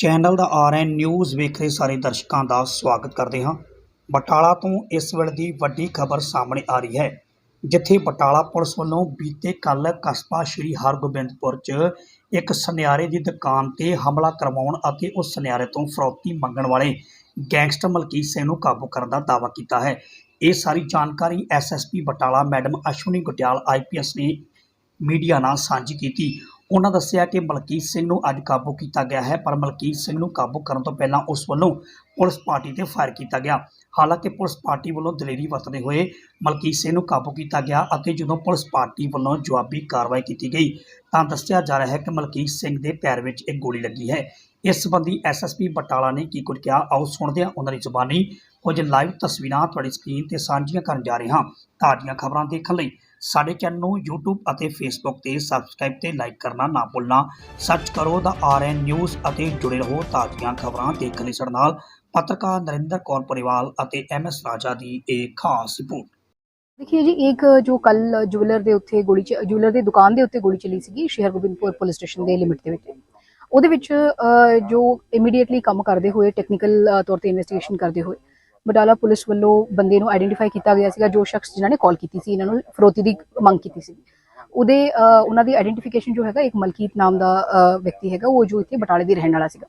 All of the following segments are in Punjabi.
ਚੈਨਲ ਦਾ ਆਰਐਨ ਨਿਊਜ਼ ਵੇਖ ਰਹੇ ਸਾਰੇ ਦਰਸ਼ਕਾਂ ਦਾ ਸਵਾਗਤ ਕਰਦੇ ਹਾਂ। ਬਟਾਲਾ ਤੋਂ ਇਸ ਵੇਲੇ ਦੀ ਵੱਡੀ ਖਬਰ ਸਾਹਮਣੇ ਆ ਰਹੀ ਹੈ, ਜਿੱਥੇ ਬਟਾਲਾ ਪੁਲਿਸ ਵੱਲੋਂ ਬੀਤੇ ਕੱਲ ਕਸਬਾ ਸ਼੍ਰੀ ਹਰਗੋਬਿੰਦਪੁਰ 'ਚ ਇੱਕ ਸੁਨਿਆਰੇ ਦੀ ਦੁਕਾਨ ਤੇ ਹਮਲਾ ਕਰਵਾਉਣ ਅਤੇ ਉਸ ਸੁਨਿਆਰੇ ਤੋਂ ਫਰੌਤੀ ਮੰਗਣ ਵਾਲੇ ਗੈਂਗਸਟਰ ਮਲਕੀਤ ਸਿੰਘ ਨੂੰ ਕਾਬੂ ਕਰਨ ਦਾ ਦਾਅਵਾ ਕੀਤਾ ਹੈ। ਇਹ ਸਾਰੀ ਜਾਣਕਾਰੀ SSP Batala madam Ashwani Gutiyal IPS ਨੇ ਮੀਡੀਆ ਨਾਲ ਸਾਂਝੀ ਕੀਤੀ। ਉਹਨਾਂ ਦੱਸਿਆ ਕਿ ਮਲਕੀਤ ਸਿੰਘ ਨੂੰ ਅੱਜ ਕਾਬੂ ਕੀਤਾ ਗਿਆ ਹੈ, ਪਰ ਮਲਕੀਤ ਸਿੰਘ ਨੂੰ ਕਾਬੂ ਕਰਨ ਤੋਂ ਪਹਿਲਾਂ ਉਸ ਵੱਲੋਂ ਪੁਲਿਸ ਪਾਰਟੀ ਤੇ ਫਾਇਰ ਕੀਤਾ ਗਿਆ। ਹਾਲਾਂਕਿ ਪੁਲਿਸ ਪਾਰਟੀ ਵੱਲੋਂ ਦਲੇਰੀ ਵਰਤਦੇ ਹੋਏ ਮਲਕੀਤ ਸਿੰਘ ਨੂੰ ਕਾਬੂ ਕੀਤਾ ਗਿਆ ਅਤੇ ਜਦੋਂ ਪੁਲਿਸ ਪਾਰਟੀ ਵੱਲੋਂ ਜਵਾਬੀ ਕਾਰਵਾਈ ਕੀਤੀ ਗਈ, ਤਾਂ ਦੱਸਿਆ ਜਾ ਰਿਹਾ ਹੈ ਕਿ ਮਲਕੀਤ ਸਿੰਘ ਦੇ ਪੈਰ ਵਿੱਚ ਇੱਕ ਗੋਲੀ ਲੱਗੀ ਹੈ। ਇਸ ਸੰਬੰਧੀ ਐਸਐਸਪੀ ਬਟਾਲਾ ਨੇ ਕੀ ਕੁਝ ਕਿਹਾ, ਆਓ ਸੁਣਦੇ ਹਾਂ ਉਹਨਾਂ ਦੀ ਜ਼ੁਬਾਨੀ। ਕੁਝ ਲਾਈਵ ਤਸਵੀਰਾਂ ਤੁਹਾਡੀ ਸਕਰੀਨ ਤੇ ਸਾਂਝੀਆਂ ਕਰਨ ਜਾ ਰਹੇ ਹਾਂ। ਤਾਜ਼ੀਆਂ ਖਬਰਾਂ ਦੇਖਣ ਲਈ ਸਾਡੇ ਚੈਨਲ ਨੂੰ YouTube ਅਤੇ Facebook ਤੇ ਸਬਸਕ੍ਰਾਈਬ ਤੇ ਲਾਈਕ ਕਰਨਾ ਨਾ ਭੁੱਲਣਾ। ਸਰਚ ਕਰੋ ਦਾ RN ਨਿਊਜ਼ ਅਤੇ ਜੁੜੇ ਰਹੋ ਤਾਜ਼ੀਆਂ ਖਬਰਾਂ ਦੇਖਣ ਲਈ ਸਾਡੇ ਨਾਲ ਪੱਤਰਕਾਰ ਨਰਿੰਦਰ ਕੌਰ ਪਰਿਵਾਲ ਅਤੇ ਐਮਐਸ ਰਾਜਾ ਦੀ ਇੱਕ ਖਾਸ ਰਿਪੋਰਟ। ਦੇਖਿਓ ਜੀ, ਇੱਕ ਜੋ ਕੱਲ ਜੁਐਲਰ ਦੇ ਉੱਤੇ ਗੋਲੀ ਜੁਐਲਰ ਦੀ ਦੁਕਾਨ ਦੇ ਉੱਤੇ ਗੋਲੀ ਚੱਲੀ ਸੀਗੀ ਸ਼ਹਿਰ ਗੋਬਿੰਦਪੁਰ ਪੁਲਿਸ ਸਟੇਸ਼ਨ ਦੇ ਲਿਮਿਟ ਦੇ ਵਿੱਚ। ਉਹਦੇ ਵਿੱਚ ਜੋ ਇਮੀਡੀਏਟਲੀ ਕੰਮ ਕਰਦੇ ਹੋਏ ਟੈਕਨੀਕਲ ਤੌਰ ਤੇ ਇਨਵੈਸਟੀਗੇਸ਼ਨ ਕਰਦੇ ਹੋਏ ਬਟਾਲਾ ਪੁਲਿਸ ਵੱਲੋਂ ਬੰਦੇ ਨੂੰ ਆਈਡੈਂਟੀਫਾਈ ਕੀਤਾ ਗਿਆ ਸੀਗਾ, ਜੋ ਸ਼ਖਸ ਜਿਨ੍ਹਾਂ ਨੇ ਕਾਲ ਕੀਤੀ ਸੀ, ਇਹਨਾਂ ਨੂੰ ਫਰੋਤੀ ਦੀ ਮੰਗ ਕੀਤੀ ਸੀ। ਉਹਦੇ ਉਹਨਾਂ ਦੀ ਆਈਡੈਂਟੀਫਿਕੇਸ਼ਨ ਜੋ ਹੈਗਾ, ਇੱਕ ਮਲਕੀਤ ਨਾਮ ਦਾ ਵਿਅਕਤੀ ਹੈਗਾ, ਉਹ ਜੋ ਇੱਥੇ ਬਟਾਲੇ ਦੀ ਰਹਿਣ ਵਾਲਾ ਸੀਗਾ।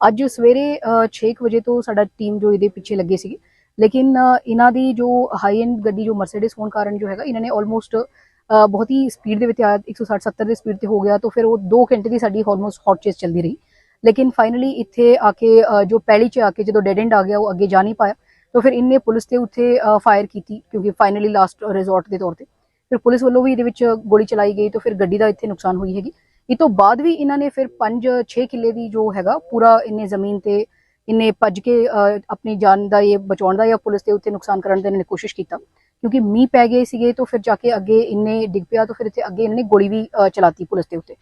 ਅੱਜ ਸਵੇਰੇ 6 ਵਜੇ ਤੋਂ ਸਾਡਾ ਟੀਮ ਜੋ ਇਹਦੇ ਪਿੱਛੇ ਲੱਗੇ ਸੀਗੇ। ਲੇਕਿਨ ਇਹਨਾਂ ਦੀ ਜੋ ਹਾਈ ਐਂਡ ਗੱਡੀ, ਜੋ ਮਰਸੀਡੀਜ਼ ਹੋਣ ਕਾਰਨ ਜੋ ਹੈਗਾ, ਇਹਨਾਂ ਨੇ ਆਲਮੋਸਟ ਬਹੁਤ ਹੀ ਸਪੀਡ ਦੇ ਵਿੱਚ ਆ 160 70 ਦੀ ਸਪੀਡ ਤੇ ਹੋ ਗਿਆ, ਤਾਂ ਫਿਰ ਉਹ 2 ਘੰਟੇ ਦੀ ਸਾਡੀ ਆਲਮੋਸਟ ਹੌਟ ਚੇਸ ਚੱਲਦੀ ਰਹੀ। ਲੇਕਿਨ ਫਾਈਨਲੀ ਇੱਥੇ ਆ ਕੇ ਜੋ ਪਹਿਲੀ 'ਚ ਆ ਕੇ ਜਦੋਂ ਡੈਡ ਐਂਡ ਆ ਗਿਆ, ਉਹ ਅੱਗੇ ਜਾ ਨਹੀਂ ਪਾਇਆ। ਤਾਂ ਫਿਰ ਇਹਨੇ ਪੁਲਿਸ ਤੇ ਉੱਥੇ ਫਾਇਰ ਕੀਤੀ, ਕਿਉਂਕਿ ਫਾਈਨਲੀ ਲਾਸਟ ਰਿਜ਼ੋਰਟ ਦੇ ਤੌਰ ਤੇ। ਫਿਰ ਪੁਲਿਸ ਵੱਲੋਂ ਵੀ ਇਹਦੇ ਵਿੱਚ ਗੋਲੀ ਚਲਾਈ ਗਈ, ਤਾਂ ਫਿਰ ਗੱਡੀ ਦਾ ਇੱਥੇ ਨੁਕਸਾਨ ਹੋਈ ਹੈਗੀ। ਇਹ ਤੋਂ ਬਾਅਦ ਵੀ ਇਹਨਾਂ ਨੇ ਫਿਰ 5-6 ਕਿੱਲੇ ਦੀ ਜੋ ਹੈਗਾ, ਪੂਰਾ ਇੰਨੇ ਜ਼ਮੀਨ ਤੇ ਇੰਨੇ ਭੱਜ ਕੇ ਆਪਣੀ ਜਾਨ ਦਾ ਇਹ ਬਚਾਉਣ ਦਾ ਜਾਂ ਪੁਲਿਸ ਦੇ ਉੱਤੇ ਨੁਕਸਾਨ ਕਰਨ ਦਾ ਨੇ ਕੋਸ਼ਿਸ਼ ਕੀਤਾ। ਕਿਉਂਕਿ ਮੀਂਹ ਪੈ ਗਏ ਸੀਗੇ, ਤਾਂ ਫਿਰ ਜਾ ਕੇ ਅੱਗੇ ਇੰਨੇ ਡਿੱਗ ਪਿਆ, ਤਾਂ ਫਿਰ ਇੱਥੇ ਅੱਗੇ ਇਹਨਾਂ ਨੇ ਗੋਲੀ ਵੀ ਚਲਾਤੀ ਪੁਲਿਸ ਦੇ ਉੱਤੇ।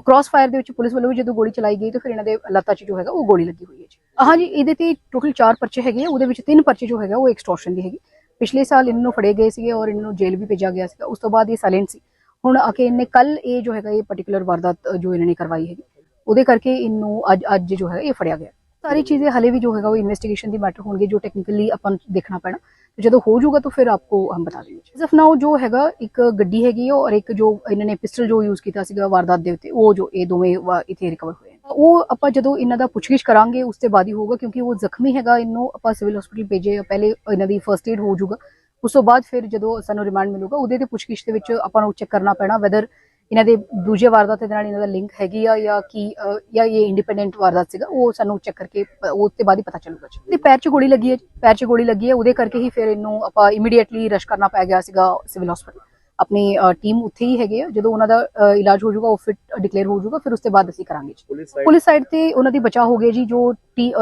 ਕ੍ਰਾਸ ਫਾਇਰ ਦੇ ਵਿੱਚ ਪੁਲਿਸ ਵੱਲੋਂ ਵੀ ਜਦੋਂ ਗੋਲੀ ਚਲਾਈ ਗਈ ਤਾਂ ਫਿਰ ਇਹਨਾਂ ਦੇ ਲੱਤਾਂ 'ਚ ਜੋ ਹੈਗਾ ਉਹ ਗੋਲੀ ਲੱਗੀ ਹੋਈ ਹੈ ਜੀ। ਹਾਂਜੀ ਇਹਦੇ ਤੇ ਟੋਟਲ 4 ਪਰਚੇ ਹੈਗੇ ਆ, ਉਹਦੇ ਵਿੱਚ ਤਿੰਨ ਪਰਚੇ ਜੋ ਹੈਗਾ ਉਹ ਐਕਸਟੋਰਸ਼ਨ ਦੀ ਹੈਗੀ। ਪਿਛਲੇ ਸਾਲ ਇਹਨਾਂ ਨੂੰ ਫੜੇ ਗਏ ਸੀਗੇ ਔਰ ਇਹਨਾਂ ਨੂੰ ਜੇਲ੍ਹ ਵੀ ਭੇਜਿਆ ਗਿਆ ਸੀਗਾ। ਉਸ ਤੋਂ ਬਾਅਦ ਇਹ ਸਾਇਲੈਂਟ ਸੀ। ਹੁਣ ਆ ਕੇ ਇਹਨੇ ਕੱਲ ਇਹ ਜੋ ਹੈਗਾ ਇਹ ਪਾਰਟਿਕੂਲਰ ਵਾਰਦਾਤ ਜੋ ਇਹਨਾਂ ਨੇ ਕਰਵਾਈ ਹੈਗੀ, ਉਹਦੇ ਕਰਕੇ ਇਹਨੂੰ ਅੱਜ ਅੱਜ ਜੋ ਹੈਗਾ ਇਹ ਫੜਿਆ ਗਿਆ। ਸਾਰੀ ਚੀਜ਼ें ਹਲੇ ਵੀ ਜੋ ਹੈਗਾ ਉਹ ਇਨਵੈਸਟੀਗੇਸ਼ਨ ਦੀ ਮੈਟਰ ਹੋਣਗੇ, ਜੋ ਟੈਕਨੀਕਲੀ ਆਪਾਂ ਨੂੰ ਦੇਖਣਾ ਪੈਣਾ। ਜਦੋਂ ਹੋ ਜਾਊਗਾ ਤਾਂ ਫਿਰ ਆਪਕੋ ਹਮ ਬਤਾ ਦੇंगे ਸਿਰਫ ਜੋ ਹੈਗਾ, ਇੱਕ ਗੱਡੀ ਹੈਗੀ ਹੈ ਔਰ ਇੱਕ ਜੋ ਇਹਨਾਂ ਨੇ ਪਿਸਟਲ ਜੋ ਯੂਜ਼ ਕੀਤਾ ਸੀਗਾ ਵਾਰਦਾਤ ਦੇ ਉੱਤੇ, ਉਹ ਜੋ ਇਹ ਦੋਵੇਂ ਇੱਥੇ ਰਿਕਵਰ ਹੋਏ ਨੇ। ਉਹ ਆਪਾਂ ਜਦੋਂ ਇਹਨਾਂ ਦਾ ਪੁੱਛਗਿੱਛ ਕਰਾਂਗੇ, ਉਸ ਤੋਂ ਬਾਅਦ ਹੀ ਹੋਊਗਾ ਕਿਉਂਕਿ ਉਹ ਜ਼ਖਮੀ ਹੈਗਾ, ਇਹਨੂੰ ਆਪਾਂ ਸਿਵਲ ਹਸਪੀਟਲ ਭੇਜੇ, ਪਹਿਲੇ ਇਹਨਾਂ ਦੀ ਫਰਸਟ ਏਡ ਹੋ ਜਾਊਗਾ ਉਸ ਤੋਂ ਬਾਅਦ ਫਿਰ ਜਦੋਂ ਸਾਨੂੰ ਰਿਮਾਂਡ ਮਿਲੂਗਾ, ਉਹਦੇ ਤੇ ਪੁੱਛਗਿੱਛ ਦੇ ਵਿੱਚ ਆਪਾਂ ਨੂੰ ਚੈੱਕ ਕਰਨਾ ਪੈਣਾ ਵੈਦਰ ਇਹਨਾਂ ਦੇ ਦੂਜੇ ਵਾਰਦਾਤ ਦੇ ਨਾਲ ਇਹਨਾਂ ਦਾ ਲਿੰਕ ਹੈਗੀ ਆ ਜਾਂ ਕੀ ਜਾਂ ਇਹ ਇੰਡੀਪੈਂਡੈਂਟ ਵਾਰਦਾਤ ਸੀਗਾ ਉਹ ਸਾਨੂੰ ਚੈੱਕ ਕਰਕੇ ਉਹ ਤੇ ਬਾਅਦ ਹੀ ਪਤਾ ਚੱਲੂਗਾ। ਜੀ ਤੇ ਪੈਰ 'ਚ ਗੋਲੀ ਲੱਗੀ ਹੈ ਪੈਰ 'ਚ ਗੋਲੀ ਲੱਗੀ ਹੈ ਉਹਦੇ ਕਰਕੇ ਹੀ ਫਿਰ ਇਹਨੂੰ ਆਪਾਂ ਇਮੀਡੀਏਟਲੀ ਰਸ਼ ਕਰਨਾ ਪੈ ਗਿਆ ਸੀਗਾ ਸਿਵਲ ਹਸਪੀਟਲ ਆਪਣੀ ਟੀਮ ਉੱਥੇ ਹੀ ਹੈਗੇ ਆ ਜਦੋਂ ਉਹਨਾਂ ਦਾ ਇਲਾਜ ਹੋ ਜਾਊਗਾ ਉਹ ਫਿਟ ਡਿਕਲੇਅਰ ਹੋ ਜਾਊਗਾ ਫਿਰ ਉਸ ਤੋਂ ਬਾਅਦ ਅਸੀਂ ਕਰਾਂਗੇ। ਜੀ ਪੁਲਿਸ ਸਾਈਡ ਤੇ ਉਹਨਾਂ ਦੀ ਬਚਾਅ ਹੋ ਗਈ ਜੀ ਜੋ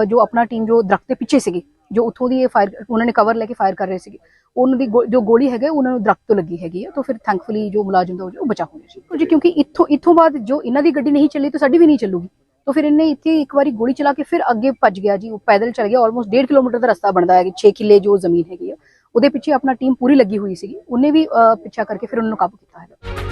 ਜੋ ਆਪਣਾ ਟੀਮ ਜੋ ਦਰਖਤ ਦੇ ਪਿੱਛੇ ਸੀਗੀ। ਜੋ ਉੱਥੋਂ ਦੀ ਇਹ ਫਾਇਰ ਉਹਨਾਂ ਨੇ ਕਵਰ ਲੈ ਕੇ ਫਾਇਰ ਕਰ ਰਹੇ ਸੀਗੇ। ਉਹਨਾਂ ਦੀ ਗੋ- ਜੋ ਗੋਲੀ ਹੈਗਾ, ਉਹਨਾਂ ਨੂੰ ਦਰਖਤ ਤੋਂ ਲੱਗੀ ਹੈਗੀ ਆ, ਤਾਂ ਫਿਰ ਥੈਂਕਫੁਲੀ ਜੋ ਮੁਲਾਜ਼ਮ ਦਾ ਉਹ ਬਚਾ ਹੋ ਗਿਆ ਜੀ, ਕਿਉਂਕਿ ਇੱਥੋਂ ਇੱਥੋਂ ਬਾਅਦ ਜੋ ਇਹਨਾਂ ਦੀ ਗੱਡੀ ਨਹੀਂ ਚੱਲੀ, ਤਾਂ ਸਾਡੀ ਵੀ ਨਹੀਂ ਚੱਲੂਗੀ। ਤਾਂ ਫਿਰ ਇਹਨੇ ਇੱਥੇ ਇੱਕ ਵਾਰੀ ਗੋਲੀ ਚਲਾ ਕੇ ਫਿਰ ਅੱਗੇ ਭੱਜ ਗਿਆ ਜੀ, ਉਹ ਪੈਦਲ ਚੱਲ ਗਿਆ ਆਲਮੋਸਟ 1.5 ਕਿਲੋਮੀਟਰ ਦਾ ਰਸਤਾ ਬਣਦਾ ਹੈ 6 ਕਿੱਲੇ ਜੋ ਜ਼ਮੀਨ ਹੈਗੀ ਆ। ਉਹਦੇ ਪਿੱਛੇ ਆਪਣਾ ਟੀਮ ਪੂਰੀ ਲੱਗੀ ਹੋਈ ਸੀਗੀ, ਉਹਨੇ ਵੀ ਪਿੱਛਾ ਕਰਕੇ ਫਿਰ ਉਹਨਾਂ ਨੂੰ ਕਾਬੂ ਕੀਤਾ ਹੈ